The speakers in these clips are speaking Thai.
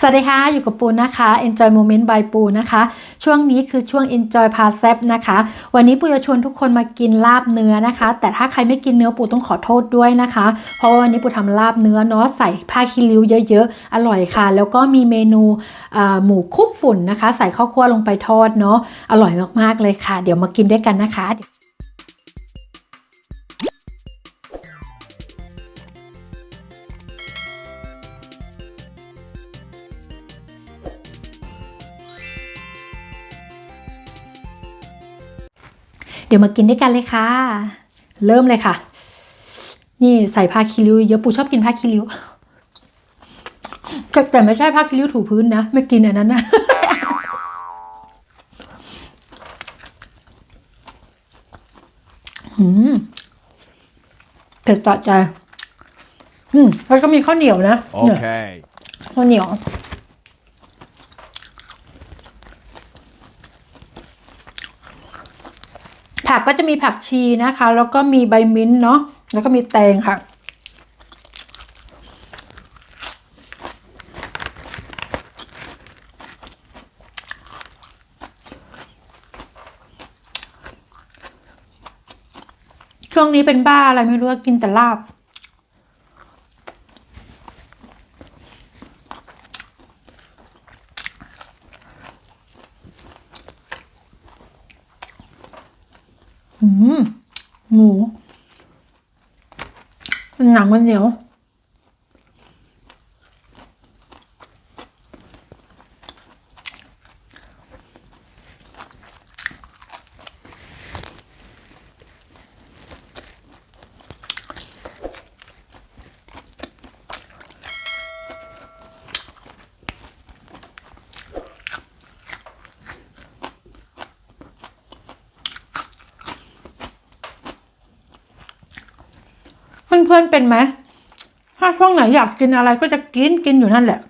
สวัสดีค่ะ อยู่กับปูนะคะ Enjoy Moment by ปูนะคะ ช่วงนี้คือช่วง Enjoy พาแซบนะคะ วันนี้ปูจะชวนทุกคนมากินลาบเนื้อนะคะ แต่ถ้าใครไม่กินเนื้อปูต้องขอโทษด้วยนะคะ เพราะว่าวันนี้ปูทำลาบเนื้อเนาะใส่ผ้าคีริ้วเยอะๆ อร่อยค่ะ แล้วก็มีเมนูหมูคุกฝุ่นนะคะ ใส่ข้าวคั่วลงไปทอดเนาะอร่อยมากๆเลยค่ะ เดี๋ยวมากินด้วยกันนะคะ เดี๋ยวมากินด้วยกันเลยค่ะ เริ่มเลยค่ะ นี่ใส่ผ้าคีริ้วเยอะปูชอบกินผ้าคีริ้วแต่แต่ไม่ใช่ผ้าคีริ้วถูพื้นนะ ไม่กินอันนั้นนะอืมเผ็ดสะใจ อืมแล้วก็มีข้าวเหนียวนะเนี่ย Okay. ข้าวเหนียว ผักก็จะมีผักชีนะคะ แล้วก็มีใบมิ้นท์เนาะแล้วก็มีแตงค่ะ ช่วงนี้เป็นบ้าอะไรไม่รู้กินแต่ลาบ หมูหนังมันเหนียว เพื่อนๆเป็นไหมถ้าช่วงไหนอยากกินอะไรก็จะกินกินอยู่นั่นแหละ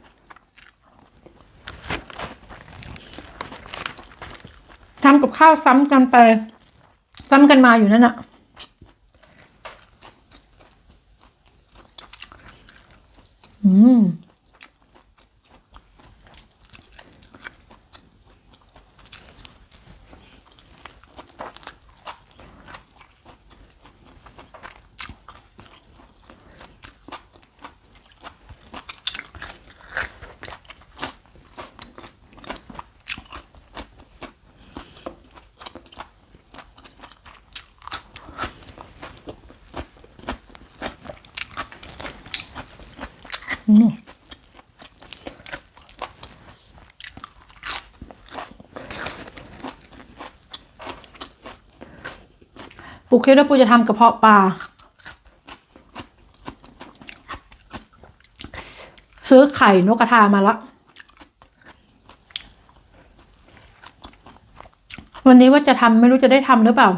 ทำกับข้าวซ้ำกันไป ซ้ำกันมาอยู่นั่นอะอืม ปูคิดว่าปูจะทำกระเพาะปลา ซื้อไข่นกกระทามาละ วันนี้ว่าจะทำไม่รู้จะได้ทำหรือเปล่า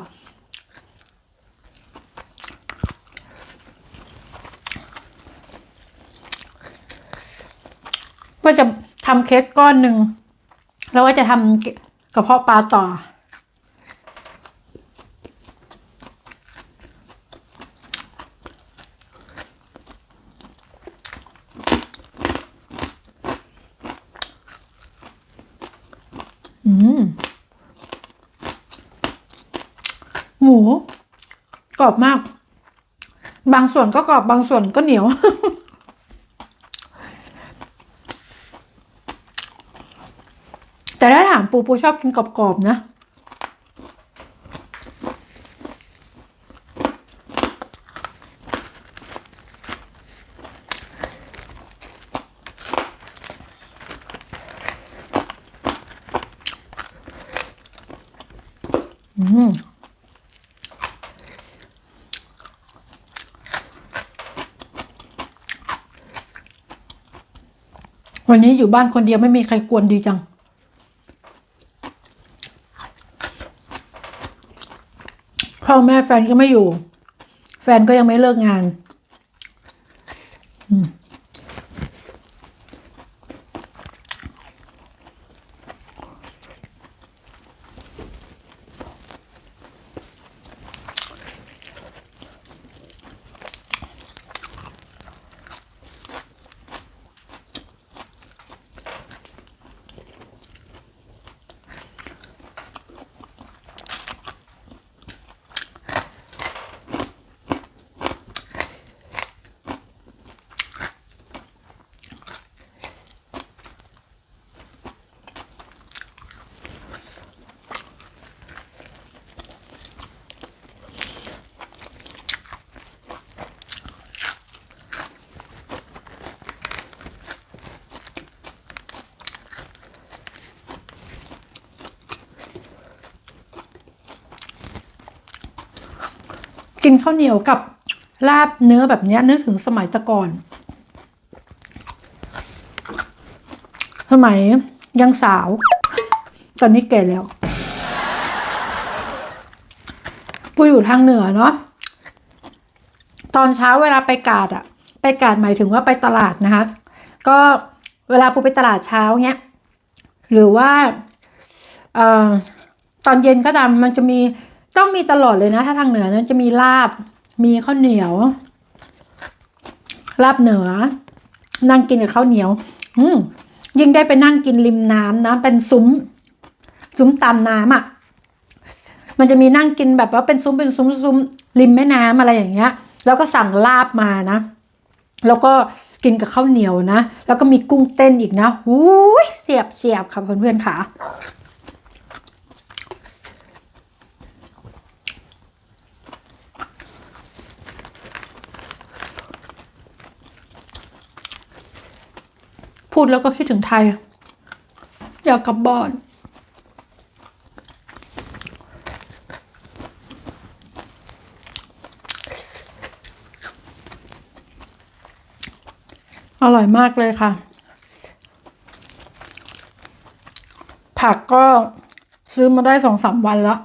ว่าจะทำเค้กก้อนหนึ่งแล้วว่าจะทำกระเพาะปลาต่อ อืม หมูกรอบมาก บางส่วนก็กรอบบางส่วนก็เหนียว แต่ถ้าถาม ปูปูชอบกินกรอบๆนะ อืมวันนี้อยู่บ้านคนเดียวไม่มีใครกวนดีจัง พ่อแม่แฟนก็ไม่อยู่ แฟนก็ยังไม่เลิกงาน อืม กินข้าวเหนียวกับลาบเนื้อแบบนี้นึกถึงสมัยตะก่อน สมัยยังสาว ตอนนี้แก่แล้วกูอยู่ทางเหนือเนาะตอนเช้าเวลาไปกาดอะไปกาดหมายถึงว่าไปตลาดนะคะ ก็เวลาปูไปตลาดเช้าเนี้ยหรือว่าอตอนเย็นก็ตามมันจะมี ต้องมีตลอดเลยนะ ถ้าทางเหนือนั้นจะมีลาบ มีข้าวเหนียว ลาบเหนือ นั่งกินกับข้าวเหนียว อืยิ่งได้ไปนั่งกินริมน้ำนะ เป็นซุ้ม ซุ้มตามน้ำอะ มันจะมีนั่งกินแบบว่าเป็นซุ้มเป็นซุ้มซุ้มริมแม่น้ำอะไรอย่างเงี้ย แล้วก็สั่งลาบมานะ แล้วก็กินกับข้าวเหนียวนะ แล้วก็มีกุ้งเต้นอีกนะหูยเสียบเสียบค่ะเพื่อนๆค่ะ พูดแล้วก็คิดถึงไทย อยากกลับบ้านอร่อยมากเลยค่ะ ผักก็ซื้อมาได้สองสามวันแล้ว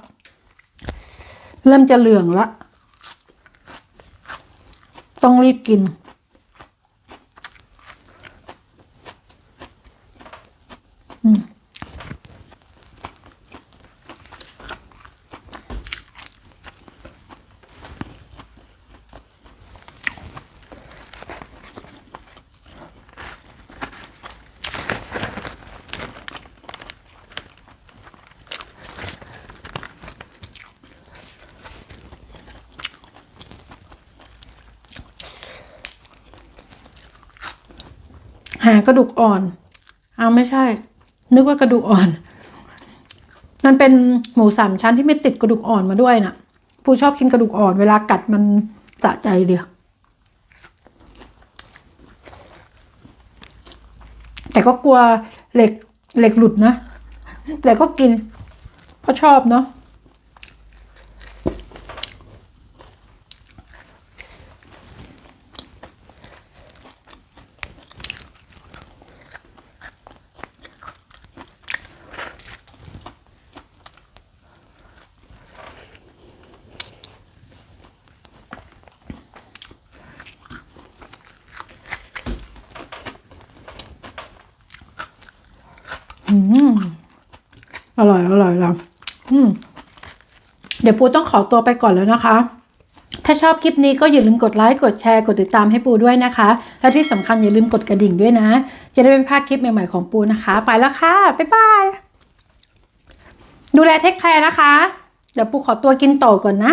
เริ่มจะเหลืองแล้วต้องรีบกิน อืม หากระดูกอ่อน เอาไม่ใช่ นึกว่ากระดูกอ่อน มันเป็นหมูสามชั้นที่ไม่ติดกระดูกอ่อนมาด้วยน่ะ ผู้ชอบกินกระดูกอ่อนเวลากัดมันสะใจเดียว แต่ก็กลัวเหล็กเหล็กหลุดนะ แต่ก็กินเพราะชอบเนาะ อืม อร่อยอร่อยแล้วเดี๋ยวปูต้องขอตัวไปก่อนแล้วนะคะ ถ้าชอบคลิปนี้ก็อย่าลืมกดไลค์กดแชร์กดติดตามให้ปูด้วยนะคะ และที่สำคัญอย่าลืมกดกระดิ่งด้วยนะ จะได้ไม่พลาดคลิปใหม่ๆของปูนะคะ ไปแล้วค่ะ บ๊ายบาย ดูแลเทคแคร์นะคะ เดี๋ยวปูขอตัวกินต่อก่อนนะ